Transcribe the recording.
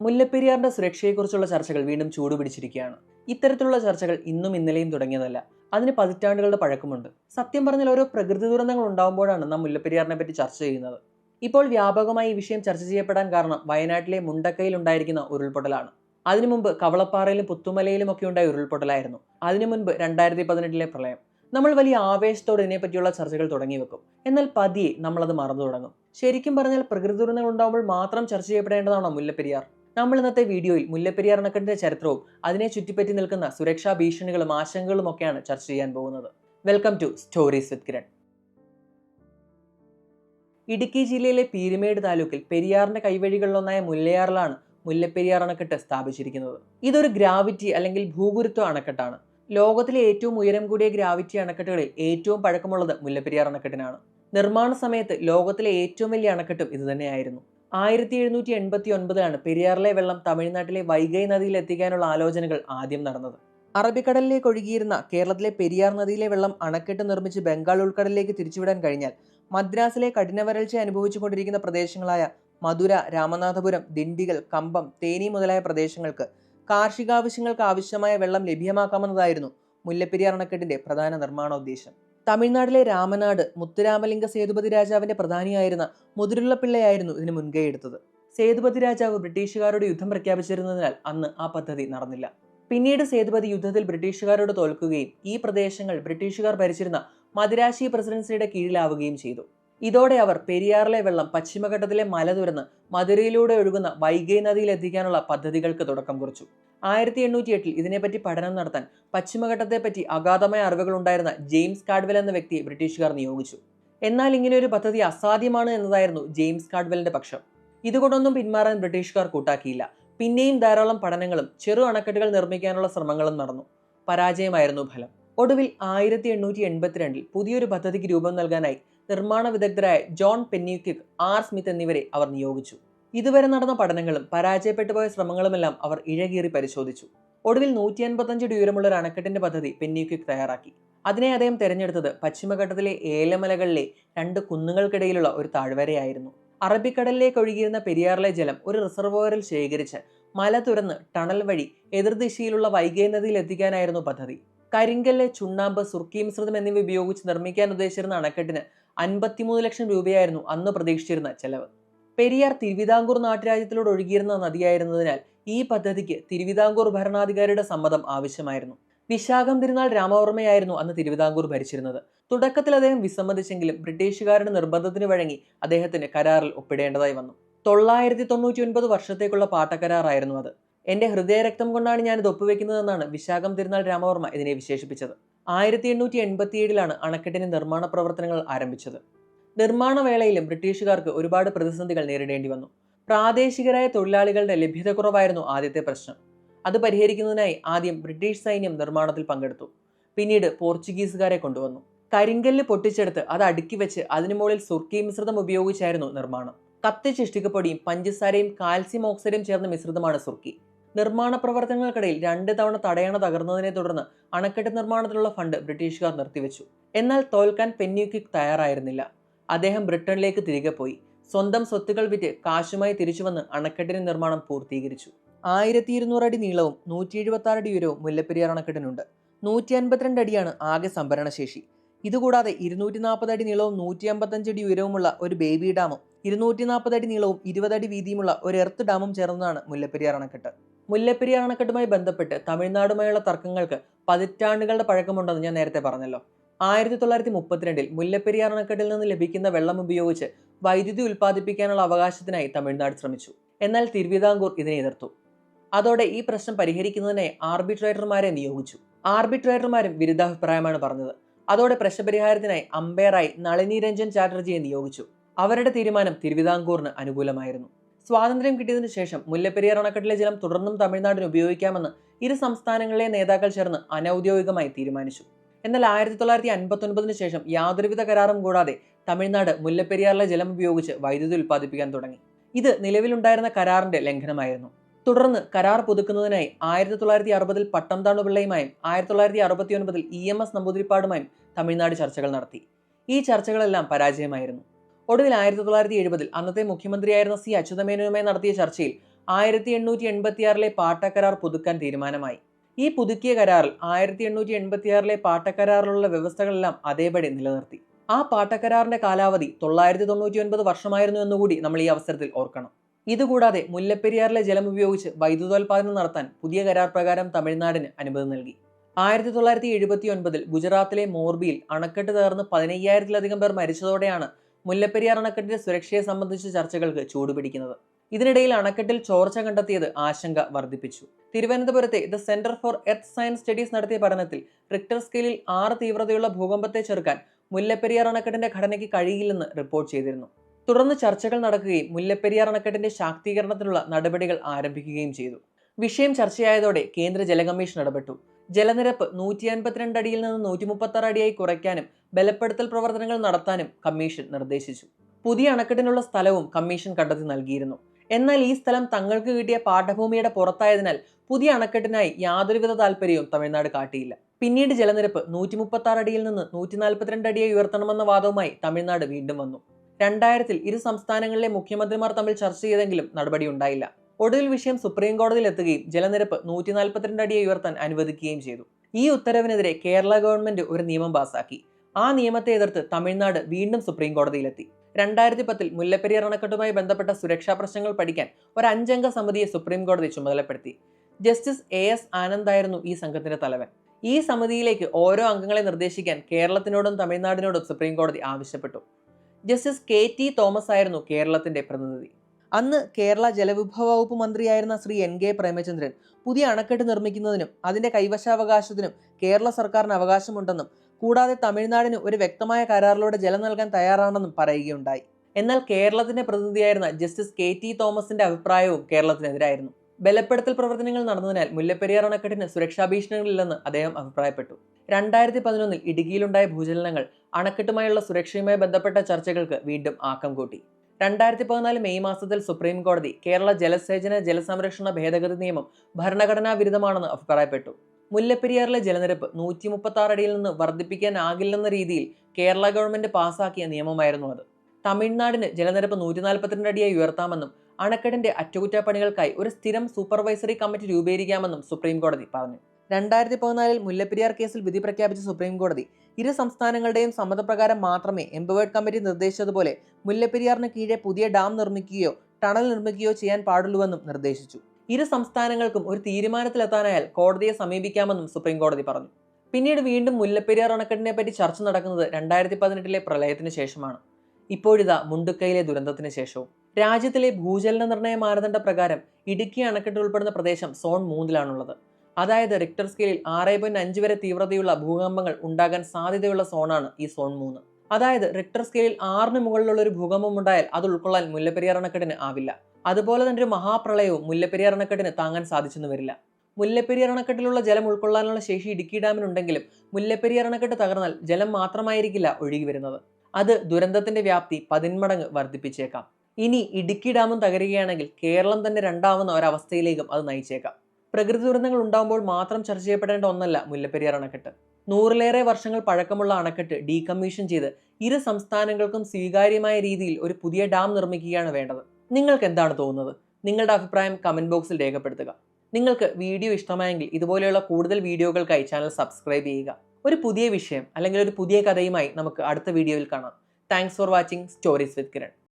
മുല്ലപ്പെരിയാറിന്റെ സുരക്ഷയെക്കുറിച്ചുള്ള ചർച്ചകൾ വീണ്ടും ചൂടുപിടിച്ചിരിക്കുകയാണ് ഇത്തരത്തിലുള്ള ചർച്ചകൾ ഇന്നും ഇന്നലെയും തുടങ്ങിയതല്ല. അതിന് പതിറ്റാണ്ടുകളുടെ പഴക്കമുണ്ട്. സത്യം പറഞ്ഞാൽ ഓരോ പ്രകൃതി ദുരന്തങ്ങൾ ഉണ്ടാകുമ്പോഴാണ് നാം മുല്ലപ്പെരിയാറിനെ പറ്റി ചർച്ച ചെയ്യുന്നത്. ഇപ്പോൾ വ്യാപകമായി ഈ വിഷയം ചർച്ച ചെയ്യപ്പെടാൻ കാരണം വയനാട്ടിലെ മുണ്ടക്കയിൽ ഉണ്ടായിരിക്കുന്ന ഉരുൾപൊട്ടലാണ്. അതിനു മുമ്പ് കവളപ്പാറയിലും പുത്തുമലയിലും ഒക്കെ ഉണ്ടായ ഉരുൾപൊട്ടലായിരുന്നു. അതിനു മുൻപ് രണ്ടായിരത്തി പതിനെട്ടിലെ പ്രളയം. നമ്മൾ വലിയ ആവേശത്തോടെ ഇതിനെപ്പറ്റിയുള്ള ചർച്ചകൾ തുടങ്ങി വെക്കും. എന്നാൽ പതിയെ നമ്മളത് മറന്നു തുടങ്ങും. ശരിക്കും പറഞ്ഞാൽ പ്രകൃതി ദുരന്തങ്ങൾ ഉണ്ടാകുമ്പോൾ മാത്രം ചർച്ച ചെയ്യപ്പെടേണ്ടതാണോ മുല്ലപ്പെരിയാർ? നമ്മൾ ഇന്നത്തെ വീഡിയോയിൽ മുല്ലപ്പെരിയാർ അണക്കെട്ടിന്റെ ചരിത്രവും അതിനെ ചുറ്റിപ്പറ്റി നിൽക്കുന്ന സുരക്ഷാ ഭീഷണികളും ആശങ്കകളും ഒക്കെയാണ് ചർച്ച ചെയ്യാൻ പോകുന്നത്. Welcome to stories with Kiran. Idukki ജില്ലയിലെ പീരുമേട് താലൂക്കിൽ പെരിയാറിന്റെ കൈവഴികളിലൊന്നായ മുല്ലയാറിലാണ് മുല്ലപ്പെരിയാർ അണക്കെട്ട് സ്ഥാപിച്ചിരിക്കുന്നത്. ഇതൊരു ഗ്രാവിറ്റി അല്ലെങ്കിൽ ഭൂഗുരുത്വ അണക്കെട്ടാണ്. ലോകത്തിലെ ഏറ്റവും ഉയരം കൂടിയ ഗ്രാവിറ്റി അണക്കെട്ടുകളിൽ ഏറ്റവും പഴക്കമുള്ളത് മുല്ലപ്പെരിയാർ അണക്കെട്ടിനാണ്. നിർമ്മാണ സമയത്ത് ലോകത്തിലെ ഏറ്റവും വലിയ അണക്കെട്ടും ഇതുതന്നെയായിരുന്നു. ആയിരത്തി എഴുന്നൂറ്റി എൺപത്തി ഒൻപതിലാണ് പെരിയാറിലെ വെള്ളം തമിഴ്നാട്ടിലെ വൈഗൈ നദിയിൽ എത്തിക്കാനുള്ള ആലോചനകൾ ആദ്യം നടന്നത്. അറബിക്കടലിലേക്ക് ഒഴുകിയിരുന്ന കേരളത്തിലെ പെരിയാർ നദിയിലെ വെള്ളം അണക്കെട്ട് നിർമ്മിച്ച് ബംഗാൾ ഉൾക്കടലിലേക്ക് തിരിച്ചുവിടാൻ കഴിഞ്ഞാൽ മദ്രാസിലെ കഠിന വരൾച്ച അനുഭവിച്ചുകൊണ്ടിരിക്കുന്ന പ്രദേശങ്ങളായ മധുര രാമനാഥപുരം ദിണ്ടിഗൽ കമ്പം തേനി മുതലായ പ്രദേശങ്ങൾക്ക് കാർഷികാവശ്യങ്ങൾക്ക് ആവശ്യമായ വെള്ളം ലഭ്യമാക്കാമെന്നതായിരുന്നു മുല്ലപ്പെരിയാർ അണക്കെട്ടിന്റെ പ്രധാന നിർമ്മാണോദ്ദേശം. തമിഴ്നാട്ടിലെ രാമനാട് മുത്തുരാമലിംഗ സേതുപതി രാജാവിന്റെ പ്രധാനിയായിരുന്ന മുതിരുള്ളപ്പിള്ളയായിരുന്നു ഇതിന് മുൻകൈ എടുത്തത്. സേതുപതി രാജാവ് ബ്രിട്ടീഷുകാരോട് യുദ്ധം പ്രഖ്യാപിച്ചിരുന്നതിനാൽ അന്ന് ആ പദ്ധതി നടന്നില്ല. പിന്നീട് സേതുപതി യുദ്ധത്തിൽ ബ്രിട്ടീഷുകാരോട് തോൽക്കുകയും ഈ പ്രദേശങ്ങൾ ബ്രിട്ടീഷുകാർ ഭരിച്ചിരുന്ന മദിരാശി പ്രസിഡൻസിയുടെ കീഴിലാവുകയും ചെയ്തു. ഇതോടെ അവർ പെരിയാറിലെ വെള്ളം പശ്ചിമഘട്ടത്തിലെ മല തുരന്ന് മധുരയിലൂടെ ഒഴുകുന്ന വൈഗൈ നദിയിൽ എത്തിക്കാനുള്ള പദ്ധതികൾക്ക് തുടക്കം കുറിച്ചു. ആയിരത്തി എണ്ണൂറ്റി എട്ടിൽ ഇതിനെപ്പറ്റി പഠനം നടത്താൻ പശ്ചിമഘട്ടത്തെപ്പറ്റി അഗാധമായ അറിവുകൾ ഉണ്ടായിരുന്ന ജെയിംസ് കാഡ്വെൽ എന്ന വ്യക്തിയെ ബ്രിട്ടീഷുകാർ നിയോഗിച്ചു. എന്നാൽ ഇങ്ങനെ ഒരു പദ്ധതി അസാധ്യമാണ് എന്നതായിരുന്നു ജെയിംസ് കാഡ്വെലിന്റെ പക്ഷം. ഇതുകൊണ്ടൊന്നും പിന്മാറാൻ ബ്രിട്ടീഷുകാർ കൂട്ടാക്കിയില്ല. പിന്നെയും ധാരാളം പഠനങ്ങളും ചെറു അണക്കെട്ടുകൾ നിർമ്മിക്കാനുള്ള ശ്രമങ്ങളും നടന്നു. പരാജയമായിരുന്നു ഫലം. ഒടുവിൽ ആയിരത്തി എണ്ണൂറ്റി എൺപത്തിരണ്ടിൽ പുതിയൊരു പദ്ധതിക്ക് രൂപം നൽകാനായി നിർമ്മാണ വിദഗ്ധരായ ജോൺ പെന്യൂക്കിക് ആർ സ്മിത്ത് എന്നിവരെ അവർ നിയോഗിച്ചു. ഇതുവരെ നടന്ന പഠനങ്ങളും പരാജയപ്പെട്ടു പോയ ശ്രമങ്ങളുമെല്ലാം അവർ ഇഴകീറി പരിശോധിച്ചു. ഒടുവിൽ നൂറ്റി അൻപത്തഞ്ച് ഡ്യൂരമുള്ള ഒരു അണക്കെട്ടിന്റെ പദ്ധതി പെന്യൂക്കിക് തയ്യാറാക്കി. അതിനെ അദ്ദേഹം തിരഞ്ഞെടുത്തത് പശ്ചിമഘട്ടത്തിലെ ഏലമലകളിലെ രണ്ട് കുന്നുകൾക്കിടയിലുള്ള ഒരു താഴ്വരയായിരുന്നു. അറബിക്കടലിലേക്ക് ഒഴുകിയിരുന്ന പെരിയാറിലെ ജലം ഒരു റിസർവോയറിൽ ശേഖരിച്ച് മല തുറന്ന് ടണൽ വഴി എതിർദിശയിലുള്ള വൈഗൈ നദിയിൽ എത്തിക്കാനായിരുന്നു പദ്ധതി. കരിങ്കല്ല് ചുണ്ണാമ്പ് സുർക്കി മിശ്രിതം എന്നിവ ഉപയോഗിച്ച് നിർമ്മിക്കാൻ ഉദ്ദേശിച്ചിരുന്ന അണക്കെട്ടിന് അൻപത്തിമൂന്ന് ലക്ഷം രൂപയായിരുന്നു അന്ന് പ്രതീക്ഷിച്ചിരുന്ന ചെലവ്. പെരിയാർ തിരുവിതാംകൂർ നാട്ടുരാജ്യത്തിലൂടെ ഒഴുകിയിരുന്ന നദിയായിരുന്നതിനാൽ ഈ പദ്ധതിക്ക് തിരുവിതാംകൂർ ഭരണാധികാരിയുടെ സമ്മതം ആവശ്യമായിരുന്നു. വിശാഖം തിരുനാൾ രാമവർമ്മയായിരുന്നു അന്ന് തിരുവിതാംകൂർ ഭരിച്ചിരുന്നത്. തുടക്കത്തിൽ അദ്ദേഹം വിസമ്മതിച്ചെങ്കിലും ബ്രിട്ടീഷുകാരുടെ നിർബന്ധത്തിന് വഴങ്ങി അദ്ദേഹത്തിന് കരാറിൽ ഒപ്പിടേണ്ടതായി വന്നു. തൊള്ളായിരത്തി തൊണ്ണൂറ്റി ഒൻപത് വർഷത്തേക്കുള്ള പാട്ടക്കരാറായിരുന്നു അത്. എന്റെ ഹൃദയരക്തം കൊണ്ടാണ് ഞാനിത് ഒപ്പുവെക്കുന്നതെന്നാണ് വിശാഖം തിരുനാൾ രാമവർമ്മ ഇതിനെ വിശേഷിപ്പിച്ചത്. ആയിരത്തി എണ്ണൂറ്റി എൺപത്തിയേഴിലാണ് അണക്കെട്ടിന്റെ നിർമ്മാണ പ്രവർത്തനങ്ങൾ ആരംഭിച്ചത്. നിർമ്മാണ വേളയിലും ബ്രിട്ടീഷുകാർക്ക് ഒരുപാട് പ്രതിസന്ധികൾ നേരിടേണ്ടി വന്നു. പ്രാദേശികരായ തൊഴിലാളികളുടെ ലഭ്യതക്കുറവായിരുന്നു ആദ്യത്തെ പ്രശ്നം. അത് പരിഹരിക്കുന്നതിനായി ആദ്യം ബ്രിട്ടീഷ് സൈന്യം നിർമ്മാണത്തിൽ പങ്കെടുത്തു. പിന്നീട് പോർച്ചുഗീസുകാരെ കൊണ്ടുവന്നു. കരിങ്കല്ല് പൊട്ടിച്ചെടുത്ത് അത് അടുക്കി വെച്ച് അതിനു മുകളിൽ സുർക്കി മിശ്രിതം ഉപയോഗിച്ചായിരുന്നു നിർമ്മാണം. കത്തിച്ചിഷ്ടികപ്പൊടിയും പഞ്ചസാരയും കാൽസ്യം ഓക്സൈഡും ചേർന്ന മിശ്രിതമാണ് സുർക്കി. നിർമ്മാണ പ്രവർത്തനങ്ങൾക്കിടയിൽ രണ്ട് തവണ തടയണ തകർന്നതിനെ തുടർന്ന് അണക്കെട്ട് നിർമ്മാണത്തിലുള്ള ഫണ്ട് ബ്രിട്ടീഷുകാർ നിർത്തിവെച്ചു. എന്നാൽ തോൽക്കാൻ പെന്യൂക്കിക് തയ്യാറായിരുന്നില്ല. അദ്ദേഹം ബ്രിട്ടനിലേക്ക് തിരികെ പോയി. സ്വന്തം സ്വത്തുക്കൾ വിറ്റ് കാശുമായി തിരിച്ചുവന്ന് അണക്കെട്ടിന്റെ നിർമ്മാണം പൂർത്തീകരിച്ചു. ആയിരത്തി ഇരുന്നൂറ് അടി നീളവും നൂറ്റി എഴുപത്തി ആറ് അടി ഉയരവും മുല്ലപ്പെരിയാർ അണക്കെട്ടിനുണ്ട്. നൂറ്റി അൻപത്തിരണ്ട് അടിയാണ് ആകെ സംഭരണശേഷി. ഇതുകൂടാതെ ഇരുന്നൂറ്റി നാൽപ്പത് അടി നീളവും നൂറ്റി അമ്പത്തഞ്ച് അടി ഉയരവുമുള്ള ഒരു ബേബി ഡാമും ഇരുന്നൂറ്റി നാൽപ്പത് അടി നീളവും ഇരുപത് അടി വീതിയുമുള്ള ഒരു എർത്ത് ഡാമും ചേർന്നതാണ് മുല്ലപ്പെരിയാർ അണക്കെട്ട്. മുല്ലപ്പെരിയാർ അണക്കെട്ടുമായി ബന്ധപ്പെട്ട് തമിഴ്നാടുമായുള്ള തർക്കങ്ങൾക്ക് പതിറ്റാണ്ടുകളുടെ പഴക്കമുണ്ടെന്ന് ഞാൻ നേരത്തെ പറഞ്ഞല്ലോ. ആയിരത്തി തൊള്ളായിരത്തി മുപ്പത്തിരണ്ടിൽ മുല്ലപ്പെരിയാർ അണക്കെട്ടിൽ നിന്ന് ലഭിക്കുന്ന വെള്ളം ഉപയോഗിച്ച് വൈദ്യുതി ഉൽപ്പാദിപ്പിക്കാനുള്ള അവകാശത്തിനായി തമിഴ്നാട് ശ്രമിച്ചു. എന്നാൽ തിരുവിതാംകൂർ ഇതിനെ എതിർത്തു. അതോടെ ഈ പ്രശ്നം പരിഹരിക്കുന്നതിനെ ആർബിട്രേറ്റർമാരെ നിയോഗിച്ചു. ആർബിട്രേറ്റർമാരും വിരുദ്ധാഭിപ്രായമാണ് പറഞ്ഞത്. അതോടെ പ്രശ്നപരിഹാരത്തിനായി അമ്പയറായി നളിനി രഞ്ജൻ ചാറ്റർജിയെ നിയോഗിച്ചു. അവരുടെ തീരുമാനം തിരുവിതാംകൂറിന് അനുകൂലമായിരുന്നു. സ്വാതന്ത്ര്യം കിട്ടിയതിനു ശേഷം മുല്ലപ്പെരിയാർ അണക്കെട്ടിലെ ജലം തുടർന്നും തമിഴ്നാടിന് ഉപയോഗിക്കാമെന്ന് ഇരു സംസ്ഥാനങ്ങളിലെ നേതാക്കൾ ചേർന്ന് അനൌദ്യോഗികമായി തീരുമാനിച്ചു. എന്നാൽ ആയിരത്തി തൊള്ളായിരത്തി അൻപത്തൊൻപതിനു ശേഷം യാതൊരുവിധ കരാറും കൂടാതെ തമിഴ്നാട് മുല്ലപ്പെരിയാറിലെ ജലം ഉപയോഗിച്ച് വൈദ്യുതി ഉൽപ്പാദിപ്പിക്കാൻ തുടങ്ങി. ഇത് നിലവിലുണ്ടായിരുന്ന കരാറിന്റെ ലംഘനമായിരുന്നു. തുടർന്ന് കരാർ പുതുക്കുന്നതിനായി ആയിരത്തി തൊള്ളായിരത്തി അറുപതിൽ പട്ടംതാണു പിള്ളയുമായും ആയിരത്തി തൊള്ളായിരത്തി അറുപത്തി ഒൻപതിൽ ഇ എം എസ് നമ്പൂതിരിപ്പാടുമായും തമിഴ്നാട് ചർച്ചകൾ നടത്തി. ഈ ചർച്ചകളെല്ലാം പരാജയമായിരുന്നു. ഒടുവിൽ ആയിരത്തി തൊള്ളായിരത്തി എഴുപതിൽ അന്നത്തെ മുഖ്യമന്ത്രിയായിരുന്ന സി അച്യുതമേനോയുമായി നടത്തിയ ചർച്ചയിൽ ആയിരത്തി എണ്ണൂറ്റി എൺപത്തിയാറിലെ പാട്ടക്കരാർ പുതുക്കാൻ തീരുമാനമായി. ഈ പുതുക്കിയ കരാറിൽ ആയിരത്തി എണ്ണൂറ്റി എൺപത്തിയാറിലെ പാട്ടക്കരാറിലുള്ള വ്യവസ്ഥകളെല്ലാം അതേപടി നിലനിർത്തി. ആ പാട്ടക്കരാറിന്റെ കാലാവധി തൊള്ളായിരത്തി തൊണ്ണൂറ്റി ഒൻപത് വർഷമായിരുന്നു എന്നുകൂടി നമ്മൾ ഈ അവസരത്തിൽ ഓർക്കണം. ഇതുകൂടാതെ മുല്ലപ്പെരിയാറിലെ ജലം ഉപയോഗിച്ച് വൈദ്യുതോൽപാദനം നടത്താൻ പുതിയ കരാർ പ്രകാരം തമിഴ്നാടിന് അനുമതി നൽകി. ആയിരത്തി തൊള്ളായിരത്തി എഴുപത്തി ഒൻപതിൽ ഗുജറാത്തിലെ മോർബിയിൽ അണക്കെട്ട് തകർന്ന് പതിനയ്യായിരത്തിലധികം പേർ മരിച്ചതോടെയാണ് മുല്ലപ്പെരിയാർ അണക്കെട്ടിന്റെ സുരക്ഷയെ സംബന്ധിച്ച ചർച്ചകൾക്ക് ചൂടുപിടിക്കുന്നത്. ഇതിനിടയിൽ അണക്കെട്ടിൽ ചോർച്ച കണ്ടെത്തിയത് ആശങ്ക വർദ്ധിപ്പിച്ചു. തിരുവനന്തപുരത്തെ the Centre for Earth Science Studies നടത്തിയ പഠനത്തിൽ റിക്ടർ സ്കെയിലിൽ ആറ് തീവ്രതയുള്ള ഭൂകമ്പത്തെ ചെറുക്കാൻ മുല്ലപ്പെരിയാർ അണക്കെട്ടിന്റെ ഘടനയ്ക്ക് കഴിയില്ലെന്ന് റിപ്പോർട്ട് ചെയ്തിരുന്നു. തുടർന്ന് ചർച്ചകൾ നടക്കുകയും മുല്ലപ്പെരിയാർ അണക്കെട്ടിന്റെ ശാക്തീകരണത്തിനുള്ള നടപടികൾ ആരംഭിക്കുകയും ചെയ്തു. വിഷയം ചർച്ചയായതോടെ കേന്ദ്ര ജലകമ്മീഷൻ ഇടപെട്ടു. ജലനിരപ്പ് നൂറ്റി അൻപത്തിരണ്ട് അടിയിൽ നിന്ന് നൂറ്റി മുപ്പത്തി ആറ് അടിയായി കുറയ്ക്കാനും ബലപ്പെടുത്തൽ പ്രവർത്തനങ്ങൾ നടത്താനും കമ്മീഷൻ നിർദ്ദേശിച്ചു. പുതിയ അണക്കെട്ടിനുള്ള സ്ഥലവും കമ്മീഷൻ കണ്ടെത്തി നൽകിയിരുന്നു. എന്നാൽ ഈ സ്ഥലം തങ്ങൾക്ക് കിട്ടിയ പാഠഭൂമിയുടെ പുറത്തായതിനാൽ പുതിയ അണക്കെട്ടിനായി യാതൊരുവിധ താല്പര്യവും തമിഴ്നാട് കാട്ടിയില്ല. പിന്നീട് ജലനിരപ്പ് നൂറ്റി മുപ്പത്തി ആറ് അടിയിൽ നിന്ന് നൂറ്റി നാൽപ്പത്തിരണ്ട് അടിയെ ഉയർത്തണമെന്ന വാദവുമായി തമിഴ്നാട് വീണ്ടും വന്നു. രണ്ടായിരത്തിൽ ഇരു സംസ്ഥാനങ്ങളിലെ മുഖ്യമന്ത്രിമാർ തമ്മിൽ ചർച്ച ചെയ്തെങ്കിലും നടപടി ഉണ്ടായില്ല. ഒടുവിൽ വിഷയം സുപ്രീം കോടതിയിൽ എത്തുകയും ജലനിരപ്പ് നൂറ്റി നാൽപ്പത്തിരണ്ട് അടിയെ ഉയർത്താൻ അനുവദിക്കുകയും ചെയ്തു. ഈ ഉത്തരവിനെതിരെ കേരള ഗവൺമെന്റ് ഒരു നിയമം പാസാക്കി. ആ നിയമത്തെ എതിർത്ത് തമിഴ്നാട് വീണ്ടും സുപ്രീം കോടതിയിലെത്തി. രണ്ടായിരത്തി പത്തിൽ മുല്ലപ്പെരിയാർ അണക്കെട്ടുമായി ബന്ധപ്പെട്ട സുരക്ഷാ പ്രശ്നങ്ങൾ പഠിക്കാൻ ഒരു അഞ്ചംഗ സമിതിയെ സുപ്രീം കോടതി ചുമതലപ്പെടുത്തി. ജസ്റ്റിസ് എ എസ് ആനന്ദായിരുന്നു ഈ സംഘത്തിന്റെ തലവൻ. ഈ സമിതിയിലേക്ക് ഓരോ അംഗങ്ങളെ നിർദ്ദേശിക്കാൻ കേരളത്തിനോടും തമിഴ്നാടിനോടും സുപ്രീം കോടതി ആവശ്യപ്പെട്ടു. ജസ്റ്റിസ് കെ ടി തോമസ് ആയിരുന്നു കേരളത്തിന്റെ പ്രതിനിധി. അന്ന് കേരള ജലവിഭവ വകുപ്പ് മന്ത്രിയായിരുന്ന ശ്രീ എൻ കെ പ്രേമചന്ദ്രൻ പുതിയ അണക്കെട്ട് നിർമ്മിക്കുന്നതിനും അതിന്റെ കൈവശാവകാശത്തിനും കേരള സർക്കാരിന് അവകാശമുണ്ടെന്നും കൂടാതെ തമിഴ്നാടിന് ഒരു വ്യക്തമായ കരാറിലൂടെ ജലം നൽകാൻ തയ്യാറാണെന്നും പറയുകയുണ്ടായി. എന്നാൽ കേരളത്തിന്റെ പ്രതിനിധിയായിരുന്ന ജസ്റ്റിസ് കെ ടി തോമസിന്റെ അഭിപ്രായവും കേരളത്തിനെതിരായിരുന്നു. ബലപ്പെടുത്തൽ പ്രവർത്തനങ്ങൾ നടന്നതിനാൽ മുല്ലപ്പെരിയാർ അണക്കെട്ടിന് സുരക്ഷാ ഭീഷണികളില്ലെന്ന് അദ്ദേഹം അഭിപ്രായപ്പെട്ടു. രണ്ടായിരത്തി പതിനൊന്നിൽ ഇടുക്കിയിലുണ്ടായ ഭൂചലനങ്ങൾ അണക്കെട്ടുമായുള്ള സുരക്ഷയുമായി ബന്ധപ്പെട്ട ചർച്ചകൾക്ക് വീണ്ടും ആക്കം കൂട്ടി. രണ്ടായിരത്തി പതിനാല് മെയ് മാസത്തിൽ സുപ്രീം കോടതി കേരള ജലസേചന ജലസംരക്ഷണ ഭേദഗതി നിയമം ഭരണഘടനാ വിരുദ്ധമാണെന്ന് അഭിപ്രായപ്പെട്ടു. മുല്ലപ്പെരിയാറിലെ ജലനിരപ്പ് നൂറ്റി മുപ്പത്തി അടിയിൽ നിന്ന് വർദ്ധിപ്പിക്കാനാകില്ലെന്ന രീതിയിൽ കേരള ഗവൺമെന്റ് പാസാക്കിയ നിയമമായിരുന്നു അത്. തമിഴ്നാടിന് ജലനിരപ്പ് നൂറ്റി നാൽപ്പത്തിരണ്ട് അടിയായി ഉയർത്താമെന്നും അണക്കെട്ടിന്റെ അറ്റകുറ്റപ്പണികൾക്കായി ഒരു സ്ഥിരം സൂപ്പർവൈസറി കമ്മിറ്റി രൂപീകരിക്കാമെന്നും സുപ്രീം കോടതി പറഞ്ഞു. രണ്ടായിരത്തി പതിനാലിൽ മുല്ലപ്പെരിയാർ കേസിൽ വിധി പ്രഖ്യാപിച്ച സുപ്രീം കോടതി ഇരു സംസ്ഥാനങ്ങളുടെയും സമ്മതപ്രകാരം മാത്രമേ എംപവേർഡ് കമ്മിറ്റി നിർദ്ദേശിച്ചതുപോലെ മുല്ലപ്പെരിയാറിന് കീഴെ പുതിയ ഡാം നിർമ്മിക്കുകയോ ടണൽ നിർമ്മിക്കുകയോ ചെയ്യാൻ പാടുള്ളൂവെന്നും നിർദ്ദേശിച്ചു. ഇരു സംസ്ഥാനങ്ങൾക്കും ഒരു തീരുമാനത്തിലെത്താനായാൽ കോടതിയെ സമീപിക്കാമെന്നും സുപ്രീം കോടതി പറഞ്ഞു. പിന്നീട് വീണ്ടും മുല്ലപ്പെരിയാർ അണക്കെട്ടിനെ പറ്റി ചർച്ച നടക്കുന്നത് രണ്ടായിരത്തി പതിനെട്ടിലെ പ്രളയത്തിന് ശേഷമാണ്. ഇപ്പോഴിതാ മുണ്ടുക്കയിലെ ദുരന്തത്തിന് ശേഷവും. രാജ്യത്തിലെ ഭൂചലന നിർണയ മാനദണ്ഡ പ്രകാരം ഇടുക്കി അണക്കെട്ട് ഉൾപ്പെടുന്ന പ്രദേശം സോൺ മൂന്നിലാണുള്ളത്. അതായത് റിക്ടർ സ്കെയിലിൽ ആറ് പോയിന്റ് അഞ്ച് വരെ തീവ്രതയുള്ള ഭൂകമ്പങ്ങൾ ഉണ്ടാകാൻ സാധ്യതയുള്ള സോണാണ് ഈ സോൺ മൂന്ന്. അതായത് റിക്ടർ സ്കെയിലിൽ ആറിന് മുകളിലുള്ള ഒരു ഭൂകമ്പം ഉണ്ടായാൽ അത് ഉൾക്കൊള്ളാൻ മുല്ലപ്പെരിയാർ അണക്കെട്ടിന് ആവില്ല. അതുപോലെ തന്നെ ഒരു മഹാപ്രളയവും മുല്ലപ്പെരിയാർ അണക്കെട്ടിന് താങ്ങാൻ സാധിച്ചെന്ന് വരില്ല. മുല്ലപ്പെരിയാർ അണക്കെട്ടിലുള്ള ജലം ഉൾക്കൊള്ളാനുള്ള ശേഷി ഇടുക്കി ഡാമിനുണ്ടെങ്കിലും മുല്ലപ്പെരിയാർ അണക്കെട്ട് തകർന്നാൽ ജലം മാത്രമായിരിക്കില്ല ഒഴുകി വരുന്നത്. അത് ദുരന്തത്തിന്റെ വ്യാപ്തി പതിന്മടങ്ങ് വർദ്ധിപ്പിച്ചേക്കാം. ഇനി ഇടുക്കി ഡാമും തകരുകയാണെങ്കിൽ കേരളം തന്നെ രണ്ടാവുന്ന ഒരവസ്ഥയിലേക്കും അത് നയിച്ചേക്കാം. പ്രകൃതി ദുരന്തങ്ങൾ ഉണ്ടാകുമ്പോൾ മാത്രം ചർച്ച ചെയ്യപ്പെടേണ്ട ഒന്നല്ല മുല്ലപ്പെരിയാർ അണക്കെട്ട്. നൂറിലേറെ വർഷങ്ങൾ പഴക്കമുള്ള അണക്കെട്ട് ഡീകമ്മീഷൻ ചെയ്ത് ഇരു സംസ്ഥാനങ്ങൾക്കും സ്വീകാര്യമായ രീതിയിൽ ഒരു പുതിയ ഡാം നിർമ്മിക്കുകയാണ് വേണ്ടത്. നിങ്ങൾക്ക് എന്താണ് തോന്നുന്നത്? നിങ്ങളുടെ അഭിപ്രായം കമന്റ് ബോക്സിൽ രേഖപ്പെടുത്തുക. നിങ്ങൾക്ക് വീഡിയോ ഇഷ്ടമായെങ്കിൽ ഇതുപോലെയുള്ള കൂടുതൽ വീഡിയോകൾക്കായി ചാനൽ സബ്സ്ക്രൈബ് ചെയ്യുക. ഒരു പുതിയ വിഷയം അല്ലെങ്കിൽ ഒരു പുതിയ കഥയുമായി നമുക്ക് അടുത്ത വീഡിയോയിൽ കാണാം. Thanks for watching stories with Kiran